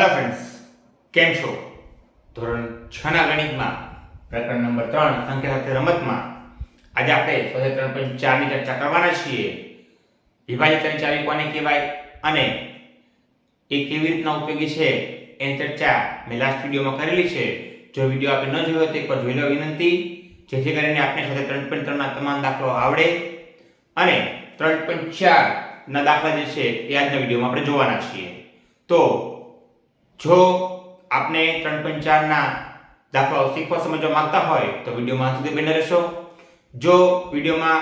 Hello friends કેમ છો? ધોરણ છ ના ગણિતમાં. પ્રકરણ નંબર ત્રણ, સંખ્યા સાથે રમતમાં. આજે આપણે સ્વાધ્યાય ત્રણ પોઈન્ટ ચારની ચર્ચા કરવાના છીએ. વિભાજિત ચાવી કોને કહેવાય અને એ કેવી રીતના ઉપયોગી છે એની ચર્ચા મેં લાસ્ટ વિડીયોમાં કરેલી છે. જો વીડિયો આપણે ન જોયો તો એકવાર જોઈ લો વિનંતી. જેથી કરીને આપણે સાથે ત્રણ પોઈન્ટ ત્રણના તમામ દાખલો આવડે. અને ત્રણ પોઈન્ટ ચાર ના દાખલા જે છે એ આજના વિડીયોમાં આપણે જોવાના છીએ. તો જો આપને ત્રણ પોઈન્ટ ચારના દાખલાઓ શીખવા સમજવા માંગતા હોય તો વિડીયોમાં સુધી બને રહેશો. જો વિડીયોમાં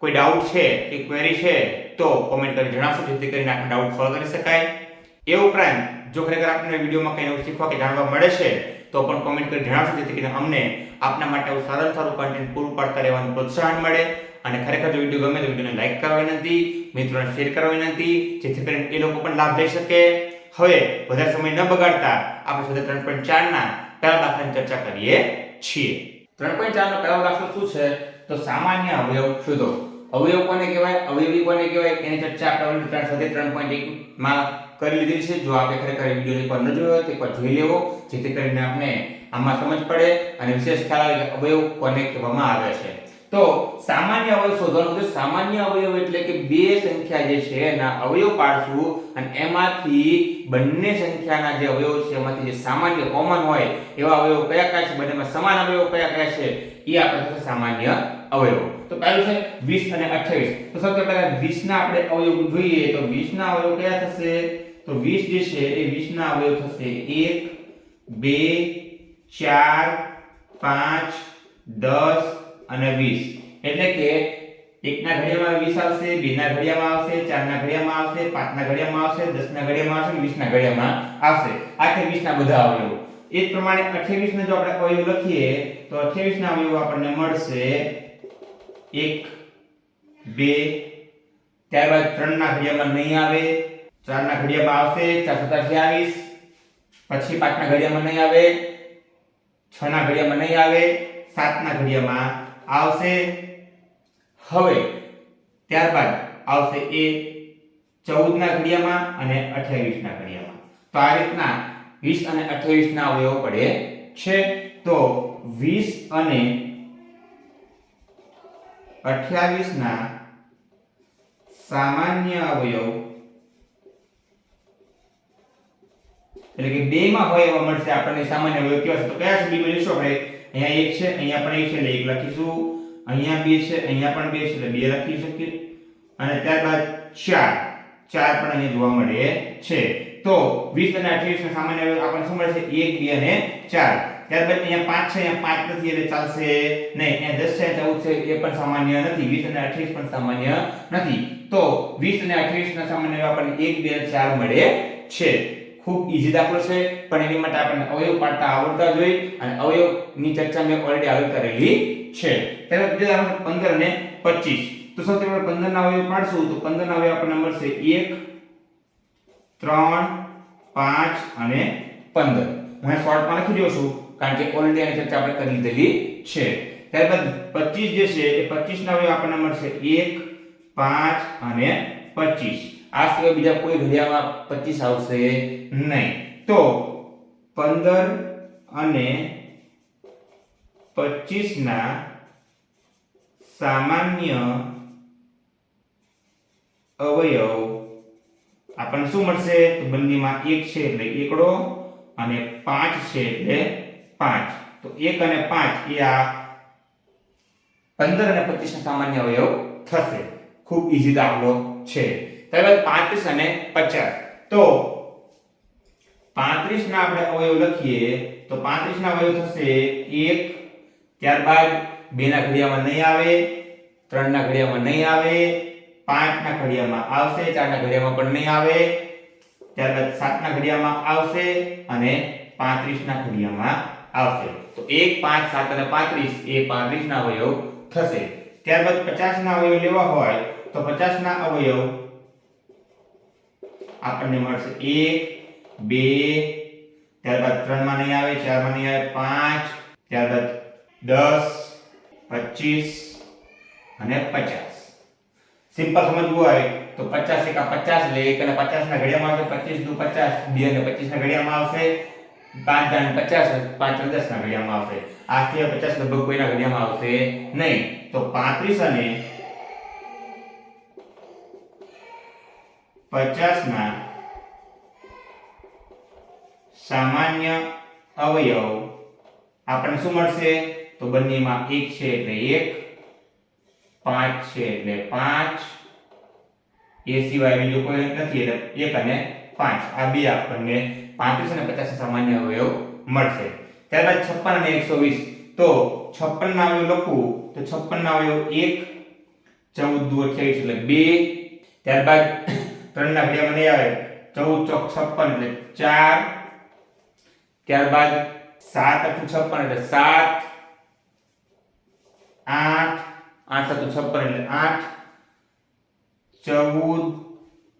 કોઈ ડાઉટ છે કે ક્વેરી છે, તો કોમેન્ટ કરી જણાવશો, જેથી કરીને આપણે ડાઉટ સોલ્વ કરી શકાય. એ ઉપરાંત, જો ખરેખર આપને વિડીયોમાં કંઈ એવું શીખવા કે જાણવા મળે છે, તો પણ કોમેન્ટ કરી જણાવશો, જેથી કરીને અમને આપના માટે આવું સારું સારું કન્ટેન્ટ પૂરું પાડતા રહેવાનું પ્રોત્સાહન મળે. અને ખરેખર જો વીડિયો ગમે તો વિડીયોને લાઈક કરવા વિનંતી, મિત્રોને શેર કરવા વિનંતી, જેથી કરીને એ લોકો પણ લાભ લઈ શકે. હવે વધારે સમય ન બગાડતા આપણે સાથે ત્રણ પોઈન્ટ ચારના પહેલા દાખલાની ચર્ચા કરીએ છીએ. ત્રણ પોઈન્ટ ચારનો પહેલો દાખલો શું છે? તો સામાન્ય અવયવ શોધો. અવયવ કોને કહેવાય? અવયવી કોને કહેવાય? એની ચર્ચા આપણે ત્રણ સાથે ત્રણ પોઈન્ટ એકમાં કરી લીધી છે. જો આપણે ખરેખર વીડિયો પર ન જોયો તો એકવાર જોઈ લેવો, જેથી કરીને આપણે આમાં સમજ પડે અને વિશેષ ખ્યાલ આવે અવયવ કોને કહેવામાં આવે છે. તો સામાન્ય અવયવ શોધવાનું છે. સામાન્ય અવયવ એટલે કે બે સંખ્યા જે છે, એના અવયવ પાડશું અને એમાંથી બંને સંખ્યાના જે અવયવ છે, એમાંથી જે સામાન્ય કોમન હોય, એવા અવયવ કયા કયા છે? બંનેમાં સમાન અવયવ કયા કયા છે? એ આપણે થશે સામાન્ય અવયવ. તો પહેલું છે 20 અને 28 તો સૌથી પહેલા 20 ના આપણે અવયવ જોઈએ, તો 20 ના અવયવ કયા થશે? તો 20 જે છે, એ 20 ના અવયવ થશે. 1 2 4 5 10 અને 20 એટલે કે એકના ઘડિયામાં 20 આવશે, બેના ઘડિયામાં આવશે, ચારના ઘડિયામાં આવશે, પાંચના ઘડિયામાં આવશે, દસના ઘડિયામાં આવશે, વીસના ઘડિયામાં આવશે. આખે 20 ના બધા અવયવો. એ જ પ્રમાણે 28 ને જો આપણે અવયવ લખીએ, તો 28 ના અવયવ આપણને મળશે 1 2 ત્યારબાદ 3 ના ઘડિયામાં નહીં આવે 4 ના ઘડિયામાં આવશે 4 27 પછી 5 ના ઘડિયામાં નહીં આવે 6 ના ઘડિયામાં નહીં આવે 7 ના ઘડિયામાં આવશે હવે. ત્યારબાદ આવશે એ 14 ના ઘડિયામાં અને 28 ના ઘડિયામાં. તો આ રીતના વીસ અને 28 ના અવયવ પડે છે. તો વીસ અને 28 ના સામાન્ય અવયવ એટલે કે બે માં હોય એવા મળશે આપણને સામાન્ય અવયવ કેવા છે તો કયા બે લઈશું આપણે? અહીંયા એક છે, અહીંયા પણ એક છે, એટલે એક લખીશું. અહીંયા બે છે, અહીંયા પણ બે છે, એટલે બે લખી શકીએ. અને ત્યારબાદ ચાર. ચાર પણ અહીંયા જોવા મળે છે. તો 20 અને 28 સામાન્ય આપણને શું મળે છે? 1 2 અને 4 ત્યારબાદ અહીંયા 5 છે, અહીંયા 5 નથી, એટલે ચાલશે નહીં. અહીંયા 10 છે 14 છે, એ પણ સામાન્ય નથી. 20 અને 28 પણ સામાન્ય નથી. તો 20 અને 28 ના સામાન્ય આપણને 1 2 ચાર 4 મળે છે. ખૂબ ઈઝી દાખલો છે, પણ એની માટે આપણને અવયવ પાડતા આવડતા જોઈએ અને અવયવની ચર્ચા મેં ઓલરેડી આગળ કરેલી છે. ત્યારે બીજો દાખલા 15 અને 25 તો સૌથી પહેલા 15 ના અવયવ પાડશું, તો 15 ના અવયવ આપણને મળશે 1 3 5 અને 15 હું શોર્ટ શોર્ટમાં લખી દઉં છું, કારણ કે ઓલરેડી આની ચર્ચા આપણે કરી લીધેલી છે. ત્યારબાદ 25 જે છે, એ 25 ના અવયવ આપણને મળશે 1 5 અને 25 આ સિવાય બીજા કોઈ ઘડિયાળમાં 25 આવશે નહીં. તો 15 અને 25 ના સામાન્ય અવયવ આપણને શું મળશે? તો બંનેમાં 1 છે એટલે એકડો અને 5 છે એટલે 5 તો 1 અને 5 એ આ 15 અને 25 ના સામાન્ય અવયવ થશે. ખૂબ ઈઝી દાખલો છે. ત્યારબાદ 35 અને 50 તો 35 ના આપણે અવયવ લખીએ, તો 35 ના અવયવ થશે એક, ત્યારબાદ બે ના ઘડિયામાં નહીં આવે ત્રણ ના ઘડિયામાં નહીં આવે પાંચ ના ઘડિયામાં આવશે ચાર ના ઘડિયામાં પણ નહીં આવે, ત્યારબાદ સાત ના ઘડિયામાં આવશે અને 35 ના ઘડિયામાં આવશે. તો 1 5 7 અને 35 એ 35 ના અવયવ થશે. ત્યારબાદ 50 ના અવયવ લેવા હોય, તો 50 ના અવયવ આપણને મળશે 1 2 ત્યારબાદ 3 માં નહીં આવે ચારમાં નહીં આવે, પાંચ, ત્યારબાદ દસ, પચીસ અને 50 સિમ્પલ સમજવું હોય તો પચાસ એકા પચાસ લે, એક અને પચાસ ના ઘડિયામાં આવશે, પચીસ દુ પચાસ, બે અને પચીસ ના ઘડિયામાં આવશે, પાંચ અને પચાસ, પાંચ અને દસ ના ઘડિયામાં આવશે આ સિવાય પચાસ લગભગ કોઈના ઘડિયામાં આવશે નહીં. તો પાંત્રીસ અને પચાસ ના સામાન્ય અવયવ આપણને શું મળશે? તો બંનેમાં એક છે એટલે એક, પાંચ છે એટલે પાંચ. એ સિવાય બીજો કોઈ નથી એટલે એક અને પાંચ. આ બે આપણને પાંત્રીસ અને પચાસ સામાન્ય અવયવ મળશે. ત્યારબાદ છપ્પન અને એકસો વીસ. તો છપ્પન ના અવયવ લખવું તો છપ્પન ના અવયવ એક, ચૌદ દુ અઠ્યાવીસ એટલે બે. ત્યારબાદ ત્રણ ના ઘડિયામાં નહીં આવે. ચૌદ, ચોક, છપ્પન એટલે ચાર. ત્યારબાદ સાત અઠું છપ્પન એટલે સાત. આઠ. આઠ સાતું છપ્પન એટલે આઠ. ચૌદ.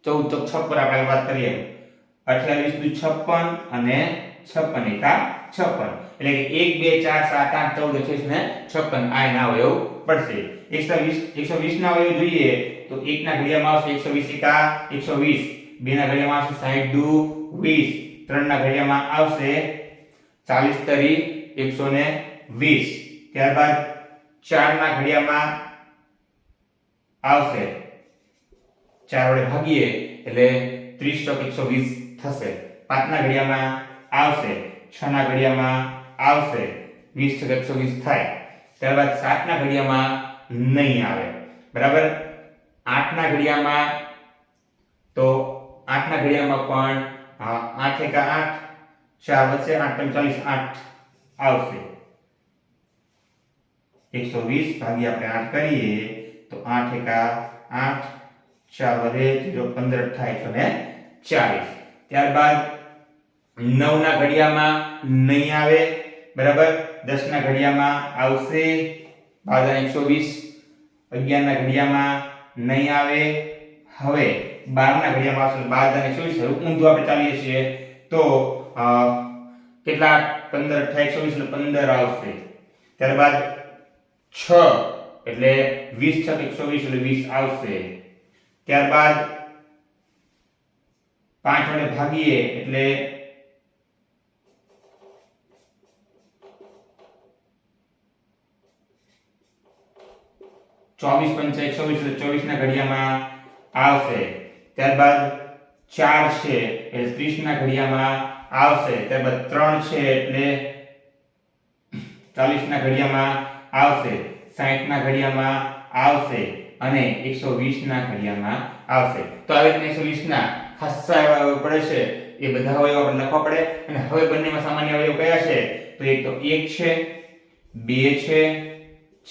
ચૌદ, ચોક, છપ્પન આપણે વાત કરીએ. અઠ્યાવીસ દુ છપ્પન અને છપ્પન એકા છપ્પન. એટલે કે એક, બે, ચાર, સાત, આઠ ચૌદ અઠ્યાવીસ ને છપ્પન. આ એના અવયવ પડશે. એકસો વીસ એકસો વીસ ના અવયવ જોઈએ તો એક ના ઘડિયામાં આવશે એકસો વીસ એકા, એકસો વીસ. બે ના ઘડિયામાં આવશે સાહીઠ દુ, વીસ. ત્રણ ના ઘડિયામાં આવશે ચાલીસ તરી એકસો ને વીસ. ત્યારબાદ ચાર ના ઘડિયામાં આવશે. ચાર વડે ભાગીએ એટલે ત્રીસ ચોક એકસો વીસ થશે. પાંચના ઘડિયામાં આવશે. છના ઘડિયામાં આવશે. વીસ ચોક એકસો વીસ થાય. ત્યારબાદ સાત ના ઘડિયામાં નહીં આવે. બરાબર? આઠ ના ઘડિયામાં તો આઠ ના ઘડિયામાં પણ હા, આઠ એકા આઠ ચાર વચ્ચે આઠ પંચાલીસ આઠ આવશે. એકસો વીસ ભાગી આપણે આઠ કરીએ તો આઠ એકા આઠ ચાર વધે જીરો પંદર થાય એકસો ને ચાલીસ. ત્યારબાદ નવ ના ઘડિયામાં નહીં આવે. બરાબર? દસના ઘડિયામાં આવશે. ભાગા એકસો વીસ. અગિયાર ના ઘડિયામાં નહીં આવે. હવે બારના ઘડિયામાં આવશે બાર અને એકસો વીસ. ઊંધું આપણે ચાલીએ છીએ. તો કેટલા? પંદર. અઠા એકસો વીસ પંદર આવશે. ત્યારબાદ છ એટલે વીસ છ એકસો વીસ એટલે વીસ આવશે. ત્યારબાદ પાંચ વડે ભાગીએ એટલે ચોવીસ પંચા એકસો વીસ ચોવીસ ના ઘડિયામાં આવશે. ત્યારબાદ ચાર છે એટલે ત્રીસ ના ઘડિયામાં આવશે. ત્યારબાદ ત્રણ છે એટલે ચાલીસ ના ઘડિયામાં આવશે. સાહીઠ ના ઘડિયામાં આવશે અને એકસો વીસ ના ઘડિયામાં આવશે. તો આવી રીતના એકસો વીસ ના ખાસ્સા એવા અવયવ પડે છે. એ બધા અવયવ આપણે લખવા પડે. અને હવે બંનેમાં સામાન્ય અવયવ કયા છે? તો એક તો એક છે, બે છે,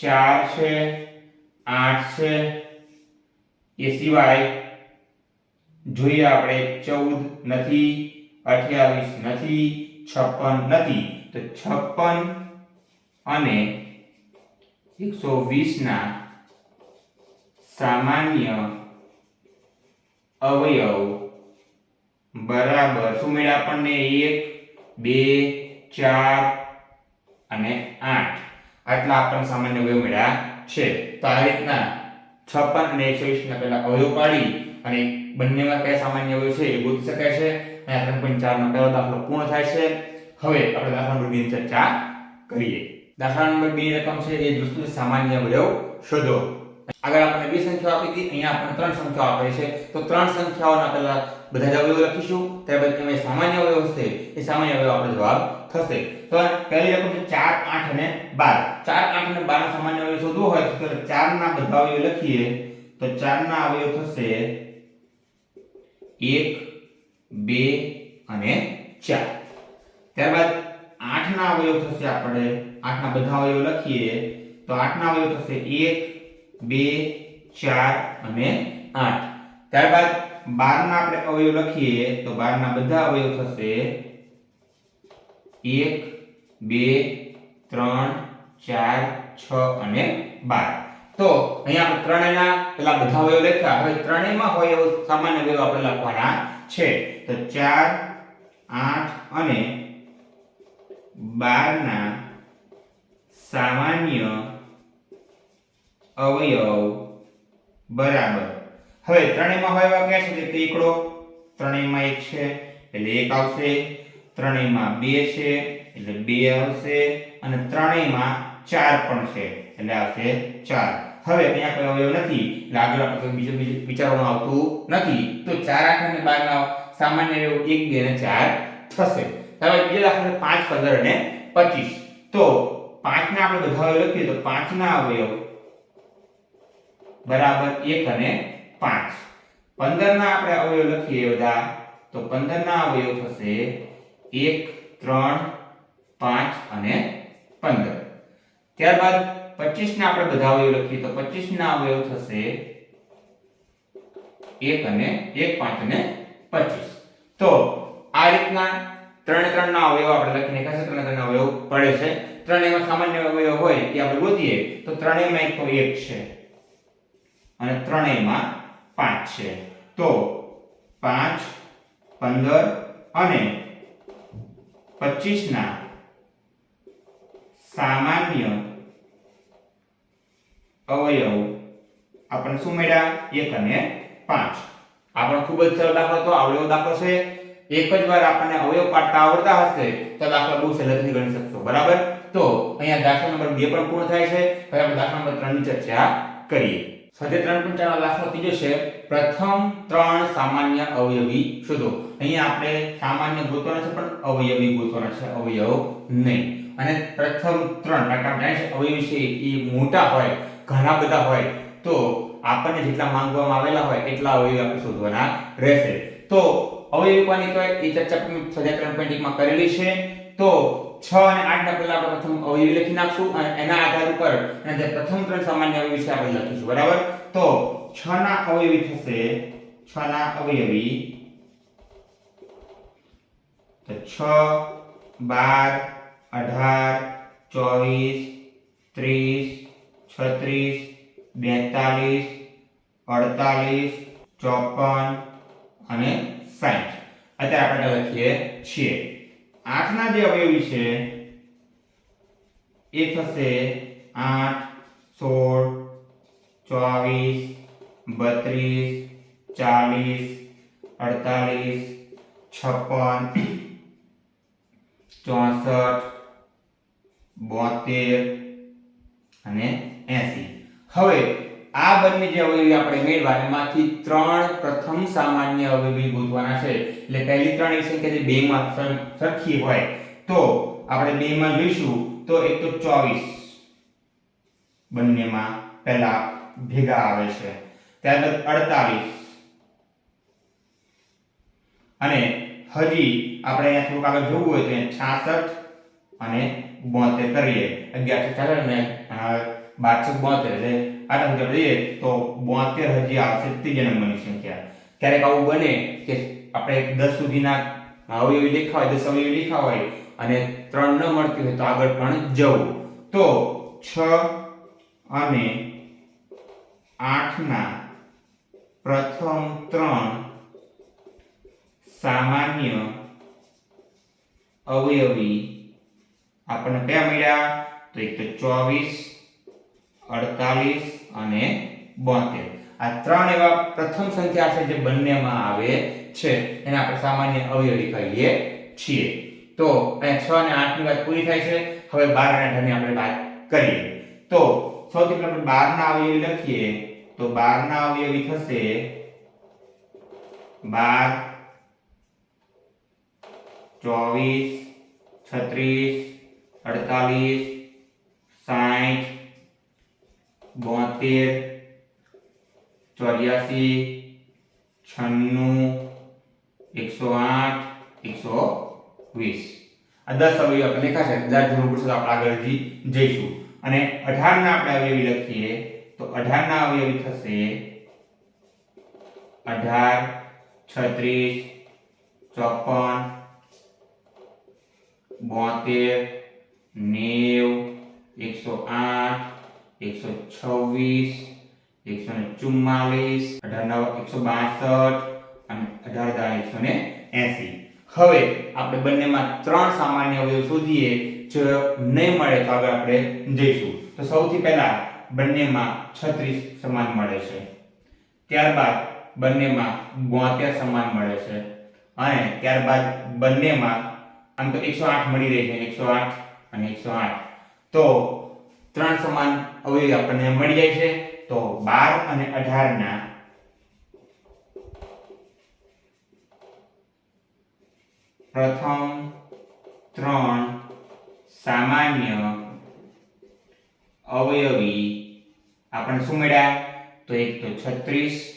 ચાર છે આઠ છે. એ સિવાય જોઈએ આપણે ચૌદ નથી, અઠ્યાવીસ નથી, છપ્પન નથી. તો છપ્પન અને એકસો વીસના સામાન્ય અવયવ બરાબર શું મળ્યા આપણને? એક, બે, ચાર અને આઠ. આટલા આપણને સામાન્ય અવયવ મળ્યા. છે. તો આ રીતના છપ્પન અને એકસો વીસના પહેલા અવયવ પાડી અને બંનેમાં કયા સામાન્ય અવયવ છે એ ગોતી શકાય છે. અને ત્રણ પોઈન્ટ ચારનો પહેલો દાખલો પૂર્ણ થાય છે. હવે આપણે દાખલા નંબરની ચર્ચા કરીએ. દાખલા નંબર બે રકમ છે એ વસ્તુ સામાન્ય અવયવ શોધો. આગળ આપણને બે સંખ્યાઓ આપી હતી. અહીંયા આપણને ત્રણ સંખ્યાઓ આપે છે. તો ત્રણ સંખ્યાઓના પહેલા બધા જ અવયવો લખીશું. ત્યારબાદ એમાં સામાન્ય અવયવ હશે. એ સામાન્ય અવયવ આપણો જવાબ થશે. તો પહેલી રકમ છે 4 8 અને 12 4 8 અને 12 નો સામાન્ય અવયવ શોધવો હોય તો ચાર ના બધા અવયવ લખીએ તો ચાર ના અવયવ થશે 1 2 અને ચાર. ત્યારબાદ આઠ ના અવયવ થશે આપણે, આઠ ના બધા અવયવ લખીએ તો આઠ ના અવયવ થશે એક, બે, ચાર અને આઠ. ત્યારબાદ બાર ના આપણે અવયવ લખીએ તો બાર ના બધા અવયવ થશે એક, બે, ત્રણ ચાર, છ અને બાર. તો અહીંયા આપણે ત્રણેયના પેલા બધા અવયવ લખ્યા હવે ત્રણેયમાં હોય એવો સામાન્ય અવયવ આપણે લખવાના છે. તો ચાર, આઠ અને બાર ના સામાન્ય અવયવ બરાબર. હવે ત્રણેયમાં હોય એવા ક્યાં છે? કે એકડો ત્રણેયમાં એક છે, એટલે એક આવશે. ત્રણેયમાં બે છે, એટલે બે આવશે. અને ત્રણેયમાં ચાર પણ છે. એટલે આવશે ચાર. હવે અહીંયા કોઈ અવયવ નથી. એટલે આગળ આપણે બીજો વિચારવાનું આવતું નથી. તો ચાર આઠ અને બારના સામાન્ય અવયવ એક, બે અને ચાર થશે. હવે બીજો દાખલો પાંચ, પંદર અને પચીસ. તો પાંચના આપણે બધા અવયવ લખીએ તો પાંચના અવયવ બરાબર એક અને પાંચ. પંદરના આપણે અવયવ લખીએ બધા. તો પંદરના અવયવ થશે એક, ત્રણ, પાંચ અને પંદર. ત્યારબાદ પચીસ ના આપણે બધા અવયવ લખીએ, તો પચીસ ના અવયવ થશે એક અને એક, પાંચ અને પચીસ. તો આ રીતના ત્રણે ત્રણ ના અવયવ આપણે લખીને છે ત્રણે ત્રણ અવયવ પડે છે. ત્રણેયમાં સામાન્ય અવયવ હોય એ આપણે ગોતીએ, તો ત્રણેયમાં એક તો એક છે અને ત્રણેયમાં પાંચ છે. તો પાંચ, પંદર અને પચીસ ના સામાન્ય અવયવ આપણને શું મળ્યા? એક અને પાંચ. આપણે ખૂબ જ સરળ દાખલો તો આવડેલો દાખલો છે. એક જ વાર આપણને અવયવ પાડતા આવડતા હશે તો દાખલા બહુ સહેલાઈથી ગણી શકશો. બરાબર? તો અહીંયા દાખલા નંબર બે પણ પૂર્ણ થાય છે. હવે આપણે દાખલા નંબર ત્રણની ચર્ચા કરીએ. સાથે ત્રણ ચાર દાખલો ત્રીજો છે. પ્રથમ ત્રણ સામાન્ય અવયવી શોધો. અહીંયા આપણે સામાન્ય ગોતવાના છે પણ અવયવી ગોતવાના છે. અવયવ નહીં. અને પ્રથમ ત્રણ કારણ કે અવયવી છે એ મોટા હોય, ઘણા બધા હોય, તો આપણને જેટલા માંગવામાં આવેલા હોય એટલા અવયવી આપણે શોધવાના રહેશે. તો અવયવી કોને કહેવાય? એ ચર્ચા આપણે સ્વાધ્યાય ત્રણ point એકમાં કરેલી છે. તો છ અને આઠ ના પહેલા આપણે પ્રથમ અવયવી લખી નાખશું અને એના આધાર ઉપર અને જે પ્રથમ ત્રણ સામાન્ય અવયવી છે આપણે લખીશું. બરાબર? તો છ ના અવયવી થશે, છ ના અવયવી, તો છ બાર અઢાર, ચોવીસ, ત્રીસ, છત્રીસ, બેતાલીસ, અડતાલીસ, ચોપન અને સાઠ અત્યારે આપણે લખીએ છીએ. આઠના જે અવયવી છે, એ થશે આઠ, સોળ, ચોવીસ, બત્રીસ, ચાલીસ, અડતાલીસ, છપ્પન, ચોસઠ બોતેર અને એસી. હવે આ બંને જે અવયવી આપણે મેળવા એમાંથી ત્રણ પ્રથમ સામાન્ય અવયવી ગોતવાના છે. એટલે પહેલી ત્રણ એવી સંખ્યા જે બે માં સરખી હોય. તો આપણે બે માં જોઈશું, તો એક તો ચોવીસ બંનેમાં પહેલા ભેગા આવે છે. ત્યારબાદ અડતાલીસ. અને હજી આપણે અહીંયા થોડુંક આગળ જોવું હોય તો છાસઠ અને બોતેર કરીએ અગિયારસો ચાલે ને બારસો બોતેર એટલે આઠ સુધી લઈએ તો બોતેર હજી આવશે ત્રીજા નંબરની સંખ્યા ક્યારેક આવું બને કે આપણે દસ સુધીના અવયવી લખ્યા હોય દસ અવયવી લખ્યા હોય અને ત્રણ ન મળતી હોય તો આગળ પણ જવું તો છ અને આઠના પ્રથમ ત્રણ સામાન્ય અવયવી આપણને કયા મળ્યા? તો એક તો ચોવીસ, અડતાલીસ અને બોતેર. આ ત્રણ એવા પ્રથમ સંખ્યા છે જે બંનેમાં આવે છે. એને આપણે સામાન્ય અવયવી કહીએ છીએ. તો અહીંયા છ અને આઠની વાત પૂરી થાય છે. હવે બાર અને અઢાર આપણે વાત કરીએ. તો સૌથી પહેલા આપણે બાર ના અવયવી લખીએ. તો બાર ના અવયવી થશે બાર, ચોવીસ, છત્રીસ અડતાલીસ સાઠ બોતેર, ચોર્યાસી, છન્નું, એકસો આઠ, એકસો વીસ. આ દસ અવયવ આપણે લેખા છે દસ જરૂર પડશે તો આપણે આગળથી જઈશું. અને અઢારના આપણે અવયવી લખીએ તો અઢારના અવયવી થશે અઢાર, છત્રીસ, ચોપન, બોતેર નેવ, એકસો આઠ, એકસો છવ્વીસ, એકસો ને ચુમ્માલીસ, અઢાર નવ, એકસો બાસઠ અને અઢાર દા એકસો ને એસી. હવે આપણે બંનેમાં ત્રણ સામાન્ય અવયવ શોધીએ, જો નહીં મળે તો આગળ આપણે જઈશું. તો સૌથી પહેલા બંનેમાં છત્રીસ સમાન મળે છે. ત્યારબાદ બંનેમાં બોતેર સમાન મળે છે. અને ત્યારબાદ બંનેમાં, આમ તો એકસો આઠ મળી રહે છે, એકસો આઠ. અને એકસો આઠ. તો ત્રણ સમાન અવયવી આપણને મળી જાય છે. તો બાર અને અઢારના પ્રથમ ત્રણ સામાન્ય અવયવી આપણને શું મળ્યા? તો એક તો છત્રીસ,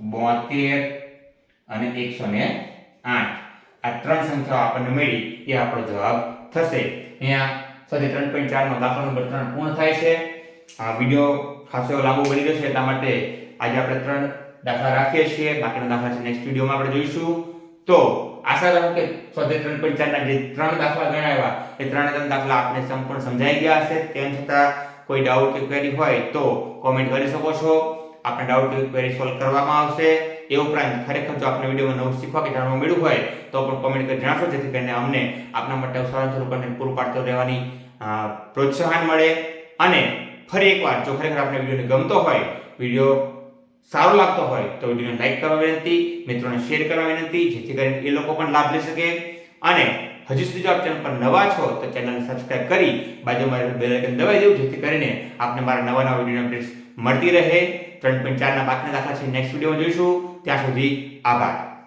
બોતેર અને એકસો ને આઠ. આ ત્રણ સંખ્યાઓ આપણને મળી. એ આપણો જવાબ થશે. અહીંયા સોરી ત્રણ પોઈન્ટ ચારનો દાખલો નંબર ત્રણ પૂર્ણ થાય છે. આ વીડિયો ખાસો એવો લાંબો બની ગયો છે, એટલા માટે આજે આપણે ત્રણ દાખલા રાખીએ છીએ. બાકીના દાખલા છે નેક્સ્ટ વિડીયોમાં આપણે જોઈશું. તો આશા રાખું કે સ્વાધ્યાય ત્રણ પોઈન્ટ ચારના જે ત્રણ દાખલા ગણાવ્યા, એ ત્રણે ત્રણ દાખલા આપને સંપૂર્ણ સમજાઈ ગયા હશે. તેમ છતાં કોઈ ડાઉટ કે ક્વેરી હોય તો કોમેન્ટ કરી શકો છો. આપણે ડાઉટ કે ક્વેરી સોલ્વ કરવામાં આવશે. એ ઉપરાંત ખરેખર જો આપણે વિડીયોમાં નવું શીખવા કે જાણવા મળ્યું હોય, તો પણ કોમેન્ટ કરી જણાવશો, જેથી કરીને અમને આપના માટે સારું કન્ટેન્ટ પૂરું પાડતો રહેવાની પ્રોત્સાહન મળે. અને ફરી એકવાર, જો ખરેખર આપણે વિડીયોને ગમતો હોય, વીડિયો સારો લાગતો હોય, તો વિડીયોને લાઈક કરવા વિનંતી, મિત્રોને શેર કરવા વિનંતી, જેથી કરીને એ લોકો પણ લાભ લઈ શકે. અને હજી સુધી જો આપ ચેનલ પર નવા છો, તો ચેનલને સબસ્ક્રાઇબ કરી બાજુમાં બેલ આઇકન દબાવી દેવું, જેથી કરીને આપને મારા નવા નવા વીડિયો અપડેટ્સ મળતી રહે. ત્રણ પોઈન્ટ ચારના બાકીના દાખલા છે નેક્સ્ટ વિડીયોમાં જોઈશું. ત્યાં સુધી આભાર